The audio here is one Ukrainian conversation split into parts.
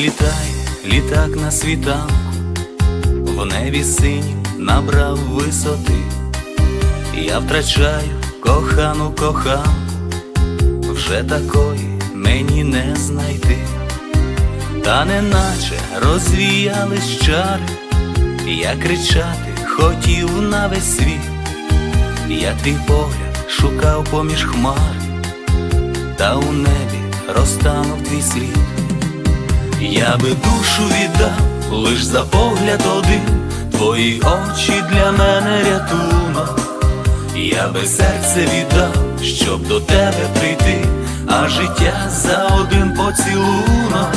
Відлітає літак на світанку, в небі синім набрав висоти, я втрачаю кохану коханку, вже такої мені не знайти, та неначе розвіялись чари, я кричати хотів на весь світ, я твій погляд шукав поміж хмар, та у небі розтанув твій слід. Я би душу віддав лиш за погляд один, твої очі для мене рятунок. Я би серце віддав, щоб до тебе прийти, а життя за один поцілунок.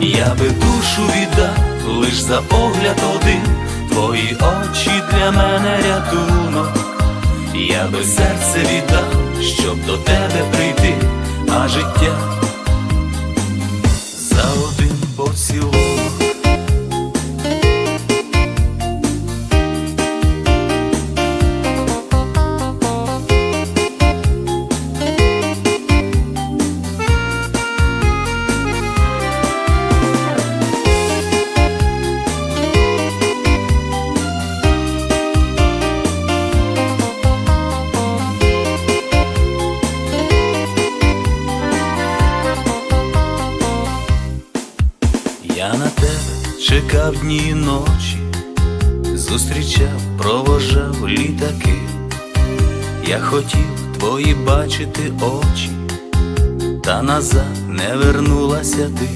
Я би душу віддав лиш за погляд один, твої очі для мене рятунок. Я би серце віддав, щоб до тебе прийти, а життя чекав дні і ночі, зустрічав, провожав літаки. Я хотів твої бачити очі, та назад не вернулася ти.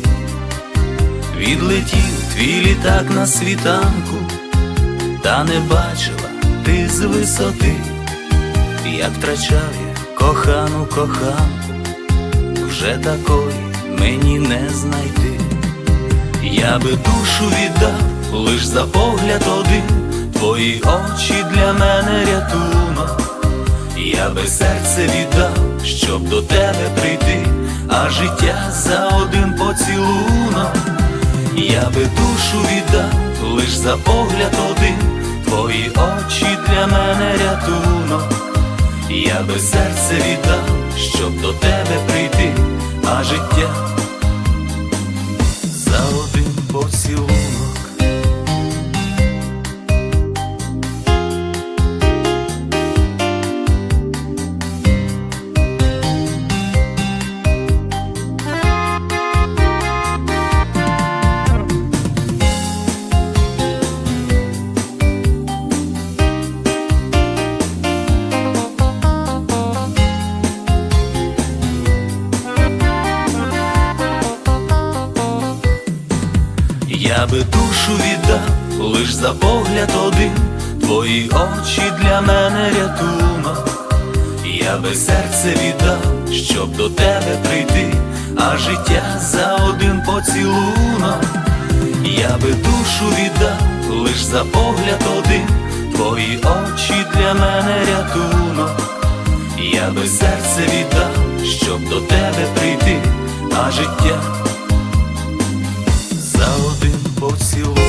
Відлетів твій літак на світанку, та не бачила ти з висоти, як втрачав я кохану коханку, вже такої мені не знайти. Я би душу віддав лиш за погляд один, твої очі для мене рятунок. Я би серце віддав, щоб до тебе прийти, а життя за один поцілунок. Я би душу віддав лиш за погляд один, твої очі для мене рятунок. Я би серце віддав, щоб до тебе прийти, а життя Я би душу віддав лиш за погляд один, твої очі для мене рятунок. Я би серце віддав, щоб до тебе прийти, а життя за один поцілунок. Я би душу віддав лиш за погляд один, твої очі для мене рятунок. Я би серце віддав, щоб до тебе прийти, а життя see you